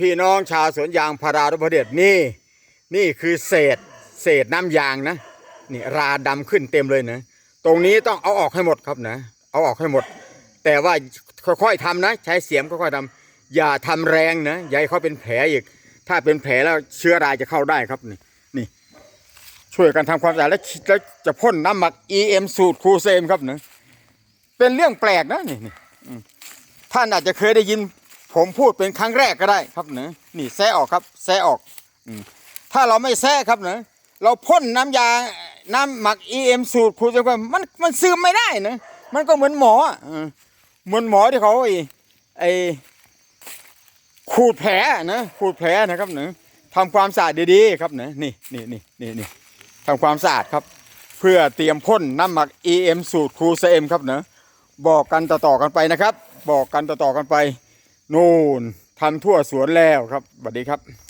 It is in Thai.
พี่น้องชาวสวนยางพารารุพเดชนี่ นี่คือเศษเศษน้ำยางนะนี่ราดำขึ้นเต็มเลยนะ ตรงนี้ต้องเอาออกให้หมดครับนะ เอาออกให้หมด แต่ว่าค่อยๆทำนะ ใช้เสียมค่อยๆทำอย่าทำแรงนะอย่าให้เขาเป็นแผลอีก ถ้าเป็นแผลแล้วเชื้อราจะเข้าได้ครับนี่นี่ช่วยกันทำความสะอาดแล้วแล้วจะพ่นน้ำหมัก EM สูตรครูเซมครับนะเป็นเรื่องแปลกนะนี่นท่านอาจจะเคยได้ยิน ผมพูดเป็นครั้งแรกก็ได้ครับเนะนี่แซะออกครับแซะออกอถ้าเราไม่แซะครับเนะเราพ่นน้ำยาน้ำหมัก EM สูตรครูเซมไปมันมันซึมไม่ได้นะมันก็เหมือนหมอเหมือนหมอที่เขาไอ้ไอ้ขูดแผลนะขูดแผลนะครับเนะทำความสะอาดดีๆครับเนะนี่นี่นี่นี่นี่ทำความสะอาดครับ เพื่อเตรียมพ่นน้ำหมัก EM สูตรครูเซมครับเนะบอกกันต่อๆกันไปนะครับ บอกกันต่อๆกันไป นู่นทำทั่วสวนแล้วครับสวัสดีครับ